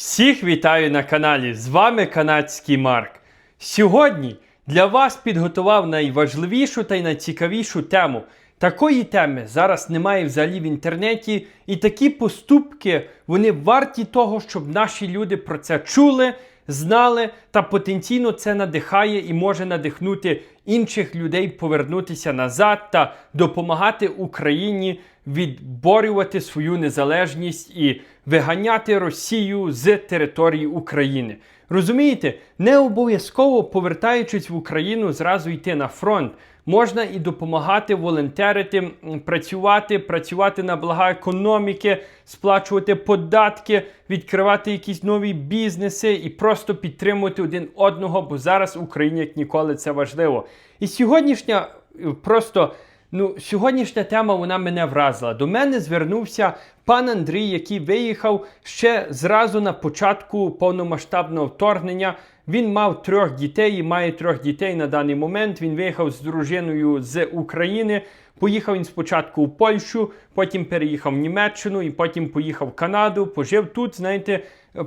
Всіх вітаю на каналі. З вами канадський Марк. Сьогодні для вас підготував найважливішу та й найцікавішу тему. Такої теми зараз немає взагалі в інтернеті, і такі поступки вони варті того, щоб наші люди про це чули, знали, та потенційно це надихає і може надихнути інших людей повернутися назад та допомагати Україні відборювати свою незалежність і виганяти Росію з території України. Розумієте, не обов'язково повертаючись в Україну, зразу йти на фронт. Можна і допомагати волонтерити, працювати, працювати на блага економіки, сплачувати податки, відкривати якісь нові бізнеси і просто підтримувати один одного, бо зараз в Україні як ніколи це важливо. І сьогоднішня е, просто. Ну, сьогоднішня тема вона мене вразила. До мене звернувся пан Андрій, який виїхав ще зразу на початку повномасштабного вторгнення. Він мав трьох дітей і має трьох дітей на даний момент. Він виїхав з дружиною з України. Поїхав він спочатку в Польщу, потім переїхав в Німеччину і потім поїхав в Канаду. Пожив тут, знаєте,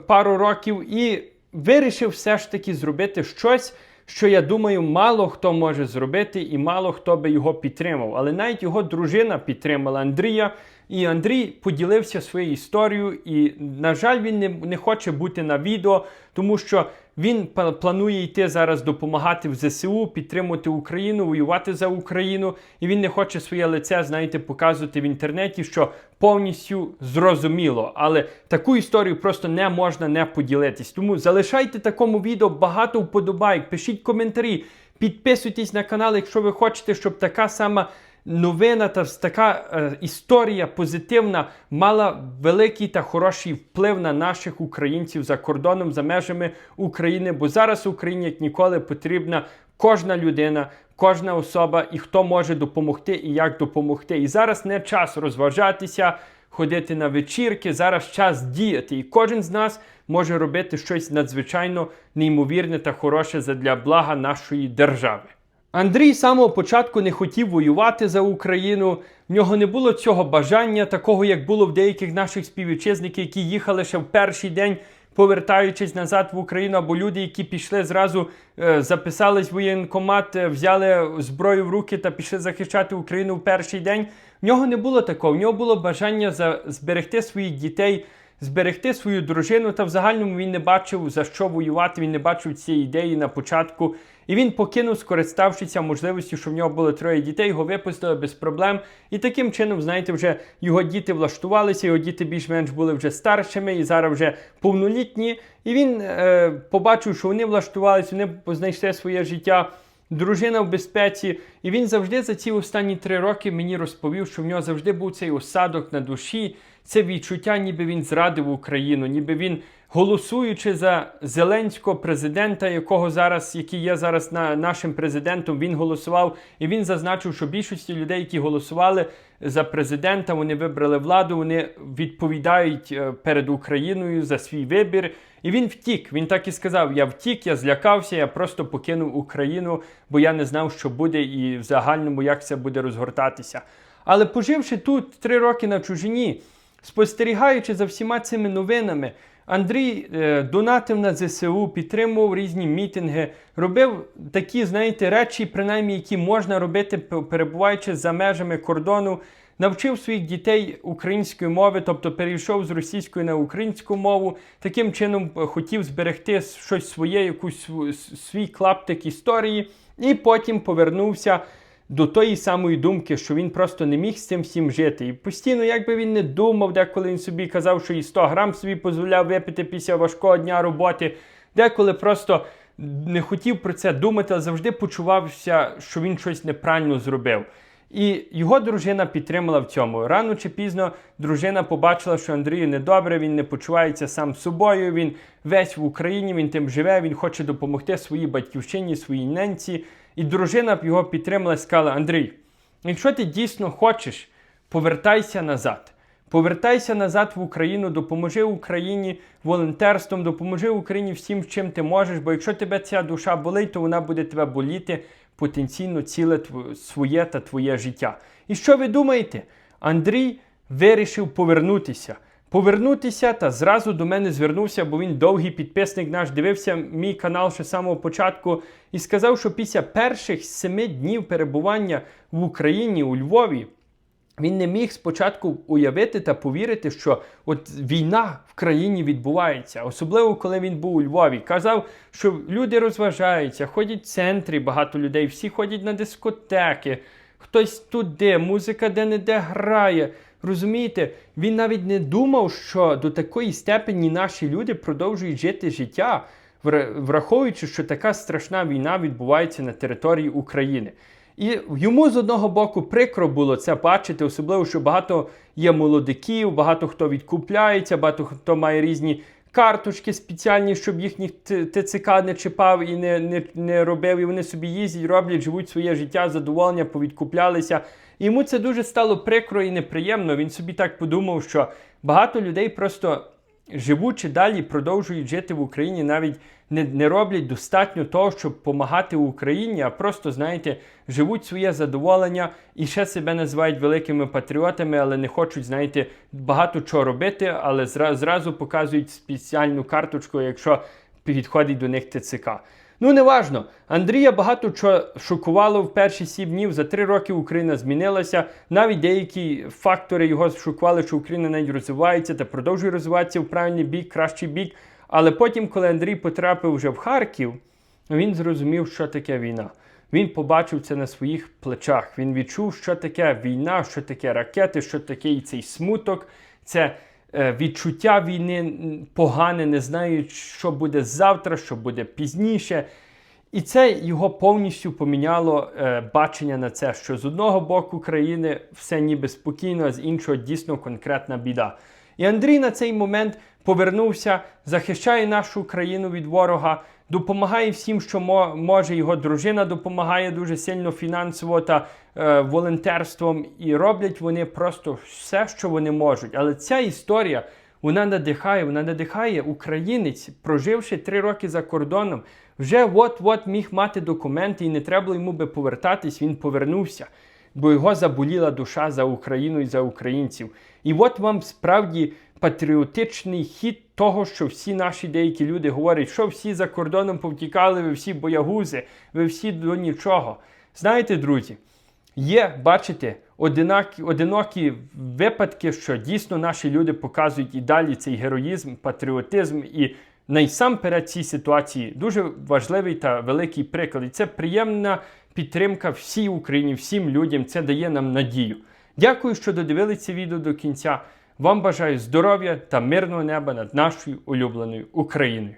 пару років і вирішив все ж таки зробити щось що я думаю, мало хто може зробити і мало хто би його підтримав. Але навіть його дружина підтримала Андрія. І Андрій поділився своєю історією, і, на жаль, він не, не хоче бути на відео, тому що він планує йти зараз допомагати в ЗСУ, підтримувати Україну, воювати за Україну. І він не хоче своє лице, знаєте, показувати в інтернеті, що повністю зрозуміло. Але таку історію просто не можна не поділитись. Тому залишайте такому відео багато вподобайок, пишіть коментарі, підписуйтесь на канал, якщо ви хочете, щоб така сама новина та така е, історія позитивна мала великий та хороший вплив на наших українців за кордоном, за межами України. Бо зараз Україні як ніколи потрібна кожна людина, кожна особа, і хто може допомогти і як допомогти. І зараз не час розважатися. Ходити на вечірки, зараз час діяти, і кожен з нас може робити щось надзвичайно неймовірне та хороше задля блага нашої держави. Андрій з самого початку не хотів воювати за Україну. В нього не було цього бажання, такого як було в деяких наших співвітчизників, які їхали ще в перший день, повертаючись назад в Україну, або люди, які пішли зразу, е, записались в воєнкомат, е, взяли зброю в руки та пішли захищати Україну в перший день. В нього не було такого. В нього було бажання зберегти своїх дітей зберегти свою дружину, та в загальному він не бачив за що воювати, він не бачив цієї ідеї на початку. І він покинув, скориставшися можливістю, що в нього було троє дітей, його випустили без проблем. І таким чином, знаєте, вже його діти влаштувалися, його діти більш-менш були вже старшими і зараз вже повнолітні. І він е, побачив, що вони влаштувалися, вони знайшли своє життя. Дружина в безпеці, і він завжди за ці останні три роки мені розповів, що в нього завжди був цей осадок на душі, це відчуття, ніби він зрадив Україну, ніби він, голосуючи за зеленського президента, якого зараз, який є зараз на нашим президентом, він голосував, і він зазначив, що більшості людей, які голосували за президента, вони вибрали владу, вони відповідають е, перед Україною за свій вибір. І він втік. Він так і сказав: Я втік, я злякався, я просто покинув Україну, бо я не знав, що буде, і в загальному як це буде розгортатися. Але поживши тут три роки на чужині, спостерігаючи за всіма цими новинами, Андрій е, донатив на ЗСУ, підтримував різні мітинги, робив такі, знаєте, речі, принаймні, які можна робити, перебуваючи за межами кордону. Навчив своїх дітей української мови, тобто перейшов з російської на українську мову. Таким чином е, хотів зберегти щось своє, якусь свій клаптик історії, і потім повернувся до тої самої думки, що він просто не міг з цим всім жити. І постійно, як би він не думав, деколи він собі казав, що і 100 грам собі дозволяв випити після важкого дня роботи, деколи просто не хотів про це думати, але завжди почувався, що він щось неправильно зробив. І його дружина підтримала в цьому. Рано чи пізно дружина побачила, що Андрію недобре, він не почувається сам собою, він весь в Україні, він тим живе, він хоче допомогти своїй батьківщині, своїй ненці. І дружина його підтримала і сказала: Андрій, якщо ти дійсно хочеш, повертайся назад. Повертайся назад в Україну, допоможи Україні волонтерством, допоможи Україні всім, чим ти можеш. Бо якщо тебе ця душа болить, то вона буде тебе боліти потенційно ціле своє та твоє життя. І що ви думаєте? Андрій вирішив повернутися. повернутися та зразу до мене звернувся, бо він довгий підписник наш, дивився мій канал ще з самого початку і сказав, що після перших семи днів перебування в Україні у Львові. Він не міг спочатку уявити та повірити, що от війна в країні відбувається, особливо коли він був у Львові. Казав, що люди розважаються, ходять в центрі, багато людей, всі ходять на дискотеки, хтось туди, музика де-не-де грає. Розумієте, він навіть не думав, що до такої степені наші люди продовжують жити життя, вра- враховуючи, що така страшна війна відбувається на території України. І йому з одного боку прикро було це бачити, особливо, що багато є молодиків, багато хто відкупляється, багато хто має різні карточки спеціальні, щоб їхніх ТЦК не чіпав і не, не, не робив. І вони собі їздять, роблять, живуть своє життя, задоволення, повідкуплялися. І йому це дуже стало прикро і неприємно. Він собі так подумав, що багато людей просто живучи далі, продовжують жити в Україні, навіть не, не роблять достатньо того, щоб допомагати Україні, а просто, знаєте, живуть своє задоволення і ще себе називають великими патріотами, але не хочуть, знаєте, багато чого робити, але зра- зразу показують спеціальну карточку, якщо підходить до них ТЦК. Ну, неважно. Андрія багато чого шокувало в перші сім днів. За три роки Україна змінилася. Навіть деякі фактори його шокували, що Україна навіть розвивається та продовжує розвиватися в правильний бік, кращий бік. Але потім, коли Андрій потрапив вже в Харків, він зрозумів, що таке війна. Він побачив це на своїх плечах. Він відчув, що таке війна, що таке ракети, що таке і цей смуток. Це відчуття війни погане, не знають, що буде завтра, що буде пізніше. І це його повністю поміняло е, бачення на це, що з одного боку країни все ніби спокійно, а з іншого дійсно конкретна біда. І Андрій на цей момент повернувся, захищає нашу країну від ворога, допомагає всім, що може. Його дружина допомагає дуже сильно фінансово та е, волонтерством. І роблять вони просто все, що вони можуть. Але ця історія вона надихає, вона надихає українець, проживши три роки за кордоном, вже от-от міг мати документи і не треба було йому би повертатись, він повернувся, бо його заболіла душа за Україну і за українців. І от вам справді патріотичний хід того, що всі наші деякі люди говорять, що всі за кордоном повтікали, ви всі боягузи, ви всі до нічого. Знаєте, друзі, Є, бачите, одинакі, одинокі випадки, що дійсно наші люди показують і далі цей героїзм, патріотизм і найсамперед цій ситуації дуже важливий та великий приклад. І це приємна підтримка всій Україні, всім людям. Це дає нам надію. Дякую, що додивилися це відео до кінця. Вам бажаю здоров'я та мирного неба над нашою улюбленою Україною.